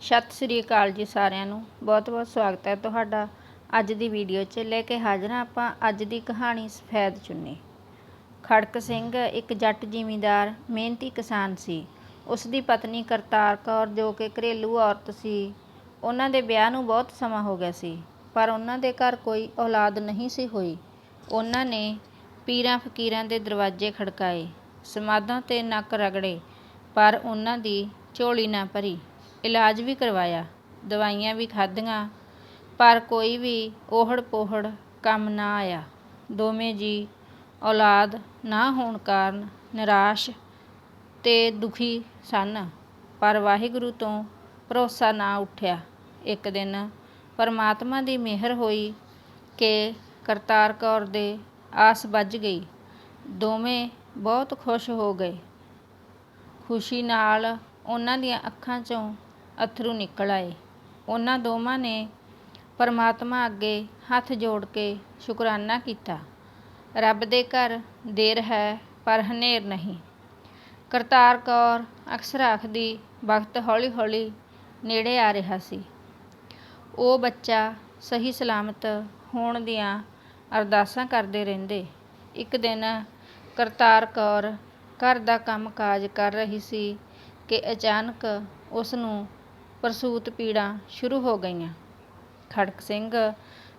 ਸਤਿ ਸ੍ਰੀ ਅਕਾਲ ਜੀ ਸਾਰਿਆਂ ਨੂੰ। ਬਹੁਤ ਬਹੁਤ ਸਵਾਗਤ ਹੈ ਤੁਹਾਡਾ ਅੱਜ ਦੀ ਵੀਡੀਓ 'ਚ। ਲੈ ਕੇ ਹਾਜ਼ਰ ਹਾਂ ਆਪਾਂ ਅੱਜ ਦੀ ਕਹਾਣੀ ਸਫੈਦ ਚੁੰਨੀ। ਖੜਕ ਸਿੰਘ ਇੱਕ ਜੱਟ ਜ਼ਿਮੀਂਦਾਰ, ਮਿਹਨਤੀ ਕਿਸਾਨ ਸੀ। ਉਸ ਦੀ ਪਤਨੀ ਕਰਤਾਰ ਕੌਰ ਜੋ ਕਿ ਘਰੇਲੂ ਔਰਤ ਸੀ, ਉਹਨਾਂ ਦੇ ਵਿਆਹ ਨੂੰ ਬਹੁਤ ਸਮਾਂ ਹੋ ਗਿਆ ਸੀ, ਪਰ ਉਹਨਾਂ ਦੇ ਘਰ ਕੋਈ ਔਲਾਦ ਨਹੀਂ ਸੀ ਹੋਈ। ਉਹਨਾਂ ਨੇ ਪੀਰਾਂ ਫਕੀਰਾਂ ਦੇ ਦਰਵਾਜ਼ੇ ਖੜਕਾਏ, ਸਮਾਧਾਂ ਤੇ ਨੱਕ ਰਗੜੇ, ਪਰ ਉਹਨਾਂ ਦੀ ਝੋਲੀ ਨਾ ਭਰੀ। ਇਲਾਜ ਵੀ ਕਰਵਾਇਆ, ਦਵਾਈਆਂ ਵੀ ਖਾਧੀਆਂ, ਪਰ ਕੋਈ ਵੀ ਓਹੜ ਪੋਹੜ ਕੰਮ ਨਾ ਆਇਆ। ਦੋਵੇਂ ਜੀ ਔਲਾਦ ਨਾ ਹੋਣ ਕਾਰਨ ਨਿਰਾਸ਼ ਤੇ ਦੁਖੀ ਸਨ, ਪਰ ਵਾਹਿਗੁਰੂ ਤੋਂ ਭਰੋਸਾ ਨਾ ਉੱਠਿਆ। ਇੱਕ ਦਿਨ ਪਰਮਾਤਮਾ ਦੀ ਮਿਹਰ ਹੋਈ ਕਿ ਕਰਤਾਰ ਕੌਰ ਦੇ ਆਸ ਬੱਝ ਗਈ। ਦੋਵੇਂ ਬਹੁਤ ਖੁਸ਼ ਹੋ ਗਏ। ਖੁਸ਼ੀ ਨਾਲ ਉਹਨਾਂ ਦੀਆਂ ਅੱਖਾਂ 'ਚੋਂ ਅੱਥਰੂ ਨਿਕਲ ਆਏ। ਉਹਨਾਂ ਦੋਵਾਂ ਨੇ ਪਰਮਾਤਮਾ ਅੱਗੇ ਹੱਥ ਜੋੜ ਕੇ ਸ਼ੁਕਰਾਨਾ ਕੀਤਾ। ਰੱਬ ਦੇ ਘਰ ਦੇਰ ਹੈ, ਪਰ ਹਨੇਰ ਨਹੀਂ। ਕਰਤਾਰ ਕੌਰ ਅਕਸਰ ਆਖਦੀ ਵਕਤ ਹੌਲੀ ਹੌਲੀ ਨੇੜੇ ਆ ਰਿਹਾ ਸੀ। ਉਹ ਬੱਚਾ ਸਹੀ ਸਲਾਮਤ ਹੋਣ ਦੀਆਂ ਅਰਦਾਸਾਂ ਕਰਦੇ ਰਹਿੰਦੇ। ਇੱਕ ਦਿਨ ਕਰਤਾਰ ਕੌਰ ਘਰ ਦਾ ਕੰਮ ਕਾਜ ਕਰ ਰਹੀ ਸੀ ਕਿ ਅਚਾਨਕ ਉਸ ਨੂੰ ਪ੍ਰਸੂਤ ਪੀੜਾਂ ਸ਼ੁਰੂ ਹੋ ਗਈਆਂ। ਖੜਕ ਸਿੰਘ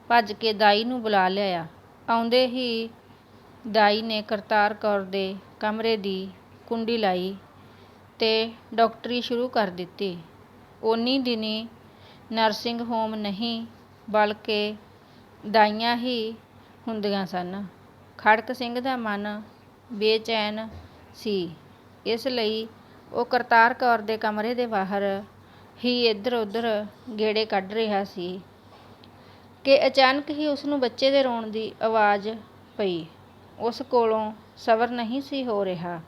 ਭੱਜ ਕੇ ਦਾਈ ਨੂੰ ਬੁਲਾ ਲਿਆਇਆ। ਆਉਂਦੇ ਹੀ ਦਾਈ ਨੇ ਕਰਤਾਰ ਕੌਰ ਦੇ ਕਮਰੇ ਦੀ ਕੁੰਡੀ ਲਾਈ ਤੇ ਡਾਕਟਰੀ ਸ਼ੁਰੂ ਕਰ ਦਿੱਤੀ। ਉਨੀ ਦਿਨੀ ਨਰਸਿੰਗ ਹੋਮ ਨਹੀਂ, ਬਲਕਿ ਦਾਈਆਂ ਹੀ ਹੁੰਦੀਆਂ ਸਨ। ਖੜਕ ਸਿੰਘ ਦਾ ਮਨ ਬੇਚੈਨ ਸੀ। ਇਸ ਲਈ ਉਹ ਕਰਤਾਰ ਕੌਰ ਦੇ ਕਮਰੇ ਦੇ ਬਾਹਰ ਹੀ ਇੱਧਰ ਉੱਧਰ ਗੇੜੇ ਕੱਢ ਰਿਹਾ ਸੀ ਕਿ ਅਚਾਨਕ ਹੀ ਉਸ ਨੂੰ ਬੱਚੇ ਦੇ ਰੋਣ ਦੀ ਆਵਾਜ਼ ਪਈ। ਉਸ ਕੋਲੋਂ ਸਬਰ ਨਹੀਂ ਸੀ ਹੋ ਰਿਹਾ।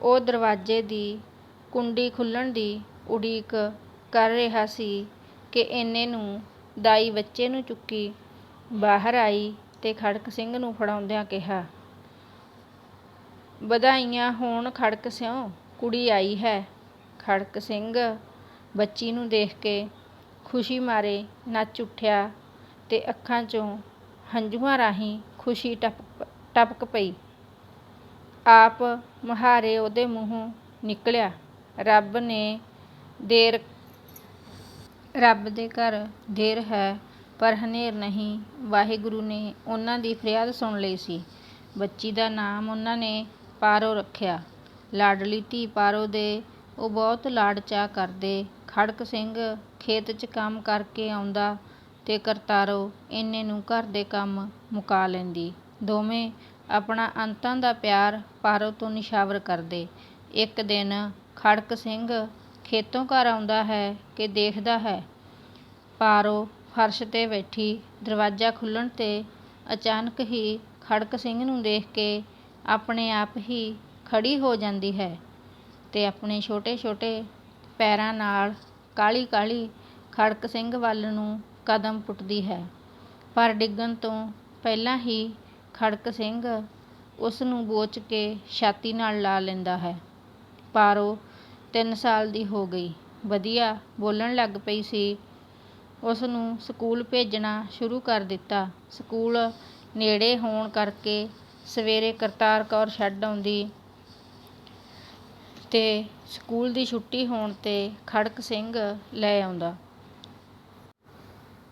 ਉਹ ਦਰਵਾਜ਼ੇ ਦੀ ਕੁੰਡੀ ਖੁੱਲਣ ਦੀ ਉਡੀਕ ਕਰ ਰਿਹਾ ਸੀ ਕਿ ਇੰਨੇ ਨੂੰ ਦਾਈ ਬੱਚੇ ਨੂੰ ਚੁੱਕੀ ਬਾਹਰ ਆਈ ਤੇ ਖੜਕ ਸਿੰਘ ਨੂੰ ਫੜਾਉਂਦਿਆਂ ਕਿਹਾ, ਵਧਾਈਆਂ ਹੋਣ ਖੜਕ ਸਿਓ ਕੁੜੀ ਆਈ ਹੈ। ਖੜਕ ਸਿੰਘ ਬੱਚੀ ਨੂੰ ਦੇਖ ਕੇ ਖੁਸ਼ੀ ਮਾਰੇ, ਨੱਚ ਉੱਠਿਆ ਤੇ ਅੱਖਾਂ 'ਚੋਂ ਹੰਝੂਆਂ ਰਾਹੀਂ ਖੁਸ਼ੀ ਟਪਕ ਟਪਕ ਪਈ। ਆਪ ਮੁਹਾਰੇ ਉਹਦੇ ਮੂੰਹੋਂ ਨਿਕਲਿਆ। ਰੱਬ ਨੇ ਦੇਰ, ਰੱਬ ਦੇ ਘਰ ਦੇਰ ਹੈ, ਪਰ ਹਨੇਰ ਨਹੀਂ। ਵਾਹਿਗੁਰੂ ਨੇ ਉਹਨਾਂ ਦੀ ਫਰਿਆਦ ਸੁਣ ਲਈ ਸੀ। ਬੱਚੀ ਦਾ ਨਾਮ ਉਹਨਾਂ ਨੇ ਪਾਰੋ ਰੱਖਿਆ। ਲਾਡਲੀ ਧੀ ਪਾਰੋ ਦੇ, ਉਹ ਬਹੁਤ ਲਾਡ ਚਾਅ ਕਰਦੇ ਖੜਕ ਸਿੰਘ ਖੇਤ 'ਚ ਕੰਮ ਕਰਕੇ ਆਉਂਦਾ ਤੇ ਕਰਤਾਰੋ ਇੰਨੇ ਨੂੰ ਘਰ ਦੇ ਕੰਮ ਮੁਕਾ ਲੈਂਦੀ। ਦੋਵੇਂ ਆਪਣਾ ਅੰਤਾਂ ਦਾ ਪਿਆਰ ਪਾਰੋ ਤੋਂ ਨਿਸ਼ਾਵਰ ਕਰਦੇ। ਇੱਕ ਦਿਨ ਖੜਕ ਸਿੰਘ ਖੇਤੋਂ ਘਰ ਆਉਂਦਾ ਹੈ ਕਿ ਦੇਖਦਾ ਹੈ। ਪਾਰੋ ਫਰਸ਼ ਤੇ ਬੈਠੀ ਦਰਵਾਜ਼ਾ ਖੁੱਲ੍ਹਣ ਤੇ ਅਚਾਨਕ ਹੀ ਖੜਕ ਸਿੰਘ ਨੂੰ ਦੇਖ ਕੇ ਆਪਣੇ ਆਪ ਹੀ ਖੜ੍ਹੀ ਹੋ ਜਾਂਦੀ ਹੈ ਤੇ ਆਪਣੇ ਛੋਟੇ ਛੋਟੇ ਪੈਰਾਂ ਨਾਲ ਕਾਹਲੀ ਕਾਹਲੀ ਖੜਕ ਸਿੰਘ ਵੱਲ ਨੂੰ ਕਦਮ ਪੁੱਟਦੀ ਹੈ। ਪਰ ਡਿੱਗਣ ਤੋਂ ਪਹਿਲਾਂ ਹੀ ਖੜਕ ਸਿੰਘ ਉਸ ਨੂੰ ਬੋਚ ਕੇ ਛਾਤੀ ਨਾਲ ਲਾ ਲੈਂਦਾ ਹੈ। ਪਾਰੋ, ਤਿੰਨ ਸਾਲ ਦੀ ਹੋ ਗਈ। ਵਧੀਆ ਬੋਲਣ ਲੱਗ ਪਈ ਸੀ। ਉਸ ਨੂੰ ਸਕੂਲ ਭੇਜਣਾ ਸ਼ੁਰੂ ਕਰ ਦਿੱਤਾ। ਸਕੂਲ ਨੇੜੇ ਹੋਣ ਕਰਕੇ ਸਵੇਰੇ ਕਰਤਾਰ ਕੌਰ ਛੱਡ ਆਉਂਦੀ। ਤੇ ਸਕੂਲ ਦੀ ਛੁੱਟੀ ਹੋਣ ਤੇ ਖੜਕ ਸਿੰਘ ਲੈ ਆਉਂਦਾ।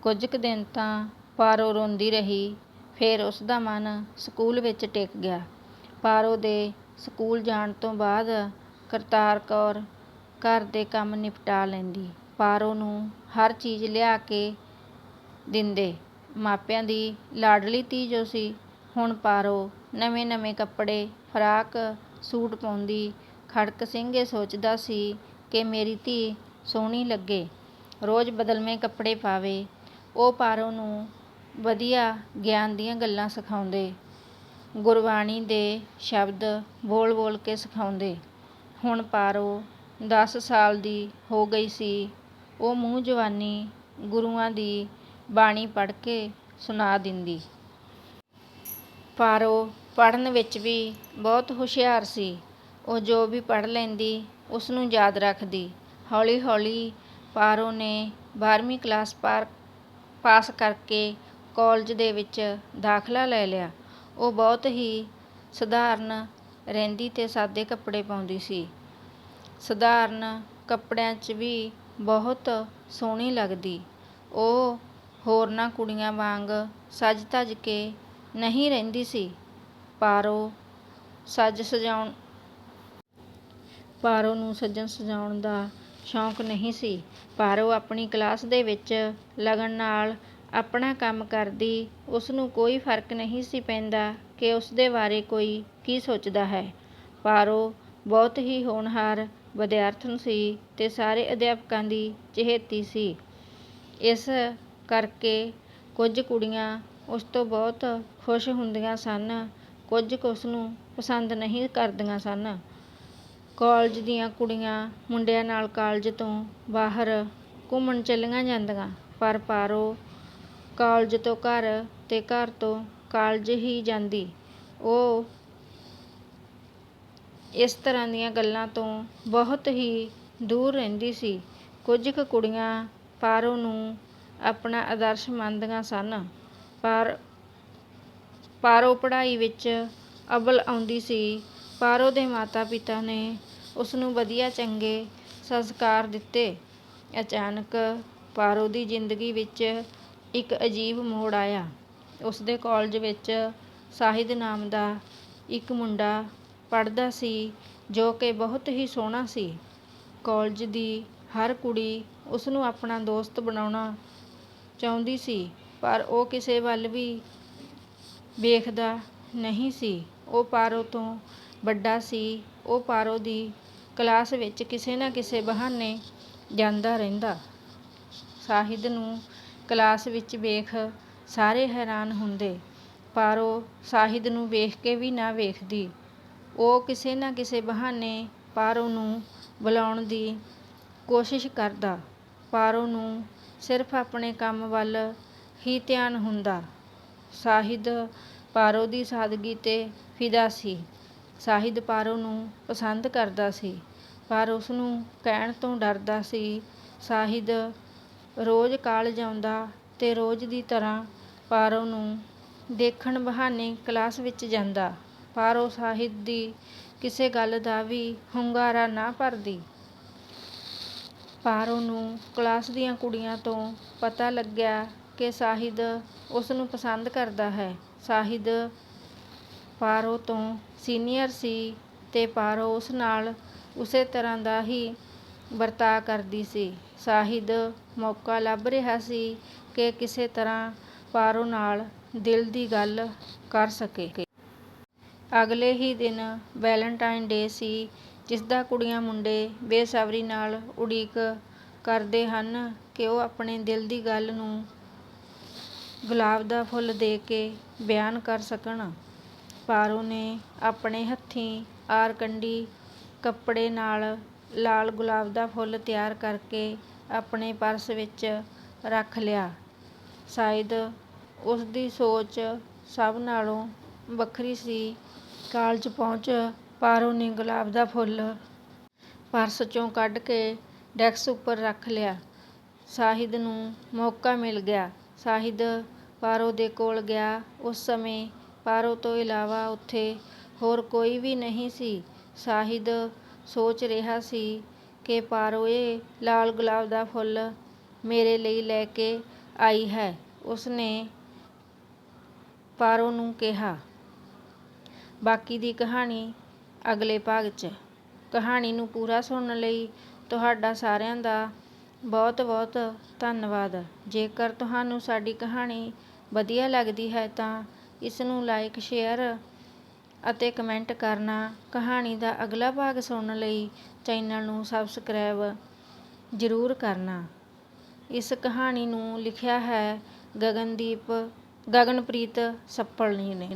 ਕੁਝ ਕੁ ਦਿਨ ਤਾਂ ਪਾਰੋ ਰੋਂਦੀ ਰਹੀ, ਫਿਰ ਉਸਦਾ ਮਨ ਸਕੂਲ ਵਿੱਚ ਟਿਕ ਗਿਆ। ਪਾਰੋ ਦੇ ਸਕੂਲ ਜਾਣ ਤੋਂ ਬਾਅਦ ਕਰਤਾਰ ਕੌਰ ਘਰ ਦੇ ਕੰਮ ਨਿਪਟਾ ਲੈਂਦੀ। ਪਾਰੋ ਨੂੰ ਹਰ ਚੀਜ਼ ਲਿਆ ਕੇ ਦਿੰਦੇ। ਮਾਪਿਆਂ ਦੀ ਲਾਡਲੀ ਧੀ ਜੋ ਸੀ, ਹੁਣ ਪਾਰੋ ਨਵੇਂ ਨਵੇਂ ਕੱਪੜੇ, ਫਰਾਕ, ਸੂਟ ਪਾਉਂਦੀ ਖੜਕ ਸਿੰਘ ਇਹ ਸੋਚਦਾ ਸੀ ਕਿ ਮੇਰੀ ਧੀ ਸੋਹਣੀ ਲੱਗੇ, ਰੋਜ਼ ਬਦਲਵੇਂ ਕੱਪੜੇ ਪਾਵੇ। ਉਹ ਪਾਰੋ ਨੂੰ ਵਧੀਆ ਗਿਆਨ ਦੀਆਂ ਗੱਲਾਂ ਸਿਖਾਉਂਦੇ। ਗੁਰਬਾਣੀ ਦੇ ਸ਼ਬਦ ਬੋਲ ਬੋਲ ਕੇ ਸਿਖਾਉਂਦੇ। ਹੁਣ ਪਾਰੋ 10 ਸਾਲ ਦੀ ਹੋ ਗਈ ਸੀ। ਉਹ ਮੂੰਹ ਜਵਾਨੀ ਗੁਰੂਆਂ ਦੀ ਬਾਣੀ ਪੜ੍ਹ ਕੇ ਸੁਣਾ ਦਿੰਦੀ। ਪਾਰੋ ਪੜ੍ਹਨ ਵਿੱਚ ਵੀ ਬਹੁਤ ਹੁਸ਼ਿਆਰ ਸੀ। ਉਹ ਜੋ ਵੀ ਪੜ੍ਹ ਲੈਂਦੀ ਉਸ ਨੂੰ ਯਾਦ ਰੱਖਦੀ। ਹੌਲੀ ਹੌਲੀ ਪਾਰੋ ਨੇ 12ਵੀਂ ਕਲਾਸ ਪਾਰ, ਪਾਸ ਕਰਕੇ ਕਾਲਜ ਦੇ ਵਿੱਚ ਦਾਖਲਾ ਲੈ ਲਿਆ। ਉਹ ਬਹੁਤ ਹੀ ਸਧਾਰਨ ਰਹਿੰਦੀ ਤੇ ਸਾਦੇ ਕੱਪੜੇ ਪਾਉਂਦੀ ਸੀ। ਸਧਾਰਨ ਕੱਪੜਿਆਂ 'ਚ ਵੀ ਬਹੁਤ ਸੋਹਣੀ ਲੱਗਦੀ। ਉਹ ਹੋਰਨਾਂ ਕੁੜੀਆਂ ਵਾਂਗ ਸਜ ਧਜ ਕੇ ਨਹੀਂ ਰਹਿੰਦੀ ਸੀ। ਪਾਰੋ ਸਜ ਸਜਾਉਣ ਪਾਰੋ ਨੂੰ ਸੱਜਣ ਸਜਾਉਣ ਦਾ ਸ਼ੌਂਕ ਨਹੀਂ ਸੀ। ਪਾਰੋ ਆਪਣੀ ਕਲਾਸ ਦੇ ਵਿੱਚ ਲਗਨ ਨਾਲ ਆਪਣਾ ਕੰਮ ਕਰਦੀ ਉਸ ਨੂੰ ਕੋਈ ਫ਼ਰਕ ਨਹੀਂ ਸੀ ਪੈਂਦਾ ਕਿ ਉਸ ਦੇ ਬਾਰੇ ਕੋਈ ਕੀ ਸੋਚਦਾ ਹੈ। ਪਾਰੋ ਬਹੁਤ ਹੀ ਹੋਣਹਾਰ ਵਿਦਿਆਰਥਣ ਸੀ ਅਤੇ ਸਾਰੇ ਅਧਿਆਪਕਾਂ ਦੀ ਚਹੇਤੀ ਸੀ। ਇਸ ਕਰਕੇ ਕੁਝ ਕੁੜੀਆਂ ਉਸ ਤੋਂ ਬਹੁਤ ਖੁਸ਼ ਹੁੰਦੀਆਂ ਸਨ, ਕੁਝ ਕੁ ਉਸ ਨੂੰ ਪਸੰਦ ਨਹੀਂ ਕਰਦੀਆਂ ਸਨ। ਕਾਲਜ ਦੀਆਂ ਕੁੜੀਆਂ ਮੁੰਡਿਆਂ ਨਾਲ ਕਾਲਜ ਤੋਂ ਬਾਹਰ ਘੁੰਮਣ ਚਲੀਆਂ ਜਾਂਦੀਆਂ, ਪਰ ਪਾਰੋ ਕਾਲਜ ਤੋਂ ਘਰ ਅਤੇ ਘਰ ਤੋਂ ਕਾਲਜ ਹੀ ਜਾਂਦੀ। ਉਹ ਇਸ ਤਰ੍ਹਾਂ ਦੀਆਂ ਗੱਲਾਂ ਤੋਂ ਬਹੁਤ ਹੀ ਦੂਰ ਰਹਿੰਦੀ ਸੀ। ਕੁਝ ਕੁ ਕੁੜੀਆਂ ਪਾਰੋ ਨੂੰ ਆਪਣਾ ਆਦਰਸ਼ ਮੰਨਦੀਆਂ ਸਨ, ਪਰ ਪਾਰੋ ਪੜ੍ਹਾਈ ਵਿੱਚ ਅਵਲ ਆਉਂਦੀ ਸੀ। ਪਾਰੋ ਦੇ ਮਾਤਾ ਪਿਤਾ ਨੇ ਉਸ ਨੂੰ ਵਧੀਆ ਚੰਗੇ ਸੰਸਕਾਰ ਦਿੱਤੇ। ਅਚਾਨਕ ਪਾਰੋ ਦੀ ਜ਼ਿੰਦਗੀ ਵਿੱਚ ਇੱਕ ਅਜੀਬ ਮੋੜ ਆਇਆ। ਉਸ ਦੇ ਕਾਲਜ ਵਿੱਚ ਸਾਹਿਦ ਨਾਮ ਦਾ ਇੱਕ ਮੁੰਡਾ ਪੜ੍ਹਦਾ ਸੀ, ਜੋ ਕਿ ਬਹੁਤ ਹੀ ਸੋਹਣਾ ਸੀ। ਕਾਲਜ ਦੀ ਹਰ ਕੁੜੀ ਉਸ ਨੂੰ ਆਪਣਾ ਦੋਸਤ ਬਣਾਉਣਾ ਚਾਹੁੰਦੀ ਸੀ, ਪਰ ਉਹ ਕਿਸੇ ਵੱਲ ਵੀ ਵੇਖਦਾ ਨਹੀਂ ਸੀ। ਉਹ ਪਾਰੋ ਤੋਂ ਵੱਡਾ ਸੀ, ਉਹ ਪਾਰੋ ਦੀ ਕਲਾਸ ਵਿੱਚ ਕਿਸੇ ਨਾ ਕਿਸੇ ਬਹਾਨੇ ਜਾਂਦਾ ਰਹਿੰਦਾ। ਸਾਹਿਦ ਨੂੰ ਕਲਾਸ ਵਿੱਚ ਵੇਖ ਸਾਰੇ ਹੈਰਾਨ ਹੁੰਦੇ, ਪਾਰੋ ਸਾਹਿਦ ਨੂੰ ਵੇਖ ਕੇ ਵੀ ਨਾ ਵੇਖਦੀ। ਉਹ ਕਿਸੇ ਨਾ ਕਿਸੇ ਬਹਾਨੇ ਪਾਰੋ ਨੂੰ ਬੁਲਾਉਣ ਦੀ ਕੋਸ਼ਿਸ਼ ਕਰਦਾ। ਪਾਰੋ ਨੂੰ ਸਿਰਫ ਆਪਣੇ ਕੰਮ ਵੱਲ ਹੀ ਧਿਆਨ ਹੁੰਦਾ। ਸਾਹਿਦ ਪਾਰੋ ਦੀ ਸਾਦਗੀ ਤੇ ਫਿਦਾ ਸੀ। ਸਾਹਿਦ ਪਾਰੋ ਨੂੰ ਪਸੰਦ ਕਰਦਾ ਸੀ, ਪਰ ਉਸ ਨੂੰ ਕਹਿਣ ਤੋਂ ਡਰਦਾ ਸੀ, ਸਾਹਿਦ, ਰੋਜ਼ ਕਾਲਜ ਆਉਂਦਾ ਤੇ ਰੋਜ਼ ਦੀ ਤਰ੍ਹਾਂ ਪਾਰੋ ਨੂੰ ਦੇਖਣ ਬਹਾਨੇ ਕਲਾਸ ਵਿੱਚ ਜਾਂਦਾ, ਪਾਰੋ ਸਾਹਿਤ ਦੀ ਕਿਸੇ ਗੱਲ ਦਾ ਵੀ ਹੁੰਗਾਰਾ ਨਾ ਭਰਦੀ। ਪਾਰੋ ਨੂੰ ਕਲਾਸ ਦੀਆਂ ਕੁੜੀਆਂ ਤੋਂ ਪਤਾ ਲੱਗਿਆ ਕਿ ਸਾਹਿਦ ਉਸ ਨੂੰ ਪਸੰਦ ਕਰਦਾ ਹੈ। ਸਾਹਿਦ ਪਾਰੋ ਤੋਂ ਸੀਨੀਅਰ ਸੀ ਤੇ ਪਾਰੋ ਉਸ ਨਾਲ ਉਸੇ ਤਰ੍ਹਾਂ ਦਾ ਹੀ ਵਰਤਾਅ ਕਰਦੀ ਸੀ। ਸਾਹਿਦ ਮੌਕਾ ਲੱਭ ਰਿਹਾ ਸੀ ਕਿ ਕਿਸੇ ਤਰ੍ਹਾਂ ਪਾਰੋ ਨਾਲ ਦਿਲ ਦੀ ਗੱਲ ਕਰ ਸਕੇ। ਅਗਲੇ ਹੀ ਦਿਨ ਵੈਲੈਂਟਾਈਨ ਡੇ ਸੀ ਜਿਸਦਾ ਕੁੜੀਆਂ ਮੁੰਡੇ ਬੇਸਬਰੀ ਨਾਲ ਉਡੀਕ ਕਰਦੇ ਹਨ ਕਿ ਉਹ ਆਪਣੇ ਦਿਲ ਦੀ ਗੱਲ ਨੂੰ ਗੁਲਾਬ ਦਾ ਫੁੱਲ ਦੇ ਕੇ ਬਿਆਨ ਕਰ ਸਕਣ। ਪਾਰੋ ਨੇ ਆਪਣੇ ਹੱਥੀਂ ਆਰਕੰਡੀ ਕੱਪੜੇ ਨਾਲ ਲਾਲ ਗੁਲਾਬ ਦਾ ਫੁੱਲ ਤਿਆਰ ਕਰਕੇ ਆਪਣੇ ਪਰਸ ਵਿੱਚ ਰੱਖ ਲਿਆ। ਸ਼ਾਇਦ ਉਸ ਦੀ ਸੋਚ ਸਭ ਨਾਲੋਂ ਵੱਖਰੀ ਸੀ। ਕਾਲਜ ਪਹੁੰਚ ਪਾਰੋ ਨੇ ਗੁਲਾਬ ਦਾ ਫੁੱਲ ਪਰਸ ਚੋਂ ਕੱਢ ਕੇ ਡੈਸਕ ਉੱਪਰ ਰੱਖ ਲਿਆ। ਸਾਹਿਦ ਨੂੰ ਮੌਕਾ ਮਿਲ ਗਿਆ। ਸਾਹਿਦ ਪਾਰੋ ਦੇ ਕੋਲ ਗਿਆ। ਉਸ ਸਮੇਂ ਪਾਰੋ ਤੋਂ ਇਲਾਵਾ ਉੱਥੇ ਹੋਰ ਕੋਈ ਵੀ ਨਹੀਂ ਸੀ। ਸਾਹਿਦ ਸੋਚ ਰਿਹਾ ਸੀ ਕਿ ਪਾਰੋ ਇਹ ਲਾਲ ਗੁਲਾਬ ਦਾ ਫੁੱਲ ਮੇਰੇ ਲਈ ਲੈ ਕੇ ਆਈ ਹੈ। ਉਸਨੇ ਪਾਰੋ ਨੂੰ ਕਿਹਾ, ਬਾਕੀ ਦੀ ਕਹਾਣੀ ਅਗਲੇ ਭਾਗ 'ਚ। ਕਹਾਣੀ ਨੂੰ ਪੂਰਾ ਸੁਣਨ ਲਈ ਤੁਹਾਡਾ ਸਾਰਿਆਂ ਦਾ ਬਹੁਤ ਬਹੁਤ ਧੰਨਵਾਦ। ਜੇਕਰ ਤੁਹਾਨੂੰ ਸਾਡੀ ਕਹਾਣੀ ਵਧੀਆ ਲੱਗਦੀ ਹੈ ਤਾਂ ਇਸ ਨੂੰ ਲਾਈਕ ਸ਼ੇਅਰ ਅਤੇ ਕਮੈਂਟ ਕਰਨਾ ਕਹਾਣੀ ਦਾ ਅਗਲਾ ਭਾਗ ਸੁਣਨ ਲਈ ਚੈਨਲ ਨੂੰ ਸਬਸਕ੍ਰਾਈਬ ਜ਼ਰੂਰ ਕਰਨਾ। ਇਸ ਕਹਾਣੀ ਨੂੰ ਲਿਖਿਆ ਹੈ ਗਗਨਦੀਪ, ਗਗਨਪ੍ਰੀਤ ਸੱਪਲ ਜੀ ਨੇ।